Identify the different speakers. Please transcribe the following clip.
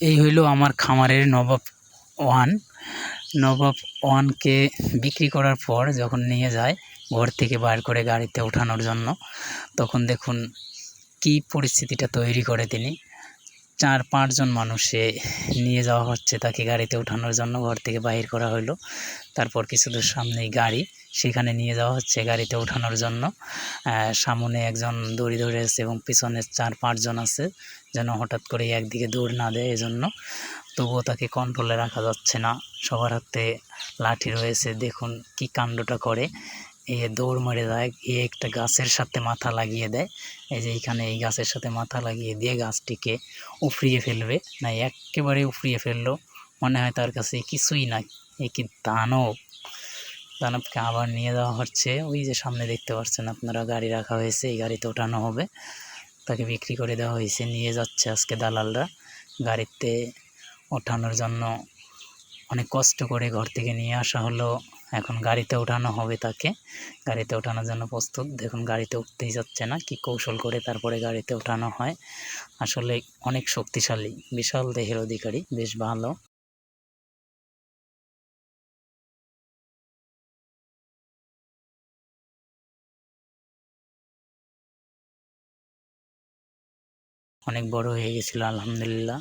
Speaker 1: এই হইল আমার খামারের নবাব ওয়ান। নবাব ওয়ানকে বিক্রি করার পর যখন নিয়ে যায় ঘর থেকে বার করে গাড়িতে ওঠানোর জন্য, তখন দেখুন কী পরিস্থিতিটা তৈরি করে তিনি। চার পাঁচজন মানুষে নিয়ে যাওয়া হচ্ছে তাকে গাড়িতে ওঠানোর জন্য। ঘর থেকে বাহির করা হলো তারপর কিছু দূর সামনেই গাড়ি, সেখানে নিয়ে যাওয়া হচ্ছে গাড়িতে ওঠানোর জন্য। সামনে একজন দড়ি ধরে আছে এবং পিছনে চার পাঁচজন আছে যেন হঠাৎ করে একদিকে দৌড় না দেয় এজন্য। তবুও তাকে কন্ট্রোলে রাখা যাচ্ছে না। সবার হাতে লাঠি রয়েছে। দেখুন কি কাণ্ডটা করে। এ দৌড় মেরে যায় এ একটা গাছের সাথে মাথা লাগিয়ে দেয়। এই যে এইখানে এই গাছের সাথে মাথা লাগিয়ে দিয়ে গাছটিকে উফরিয়ে ফেলবে। না, একেবারে উফরিয়ে ফেলল, মনে হয় তার কাছে কিছুই নাই। এ কি দানব? দানবকে আবার নিয়ে যাওয়া হচ্ছে। ওই যে সামনে দেখতে পাচ্ছেন আপনারা, গাড়ি রাখা হয়েছে, এই গাড়িতে ওঠানো হবে। তাকে বিক্রি করে দেওয়া হয়েছে, নিয়ে যাচ্ছে আজকে দালালরা গাড়িতে ওঠানোর জন্য। অনেক কষ্ট করে ঘর থেকে নিয়ে আসা হলো। এখন গাড়িতে ওঠানো হবে তাকে। গাড়িতে ওঠানোর জন্য প্রস্তুত। দেখুন, গাড়িতে উঠতেই যাচ্ছে না। কি কৌশল করে তারপরে গাড়িতে ওঠানো হয়? আসলে অনেক শক্তিশালী, বিশাল দেহের অধিকারী, বেশ ভালো। অনেক বড় হয়ে গেছিল, আলহামদুলিল্লাহ।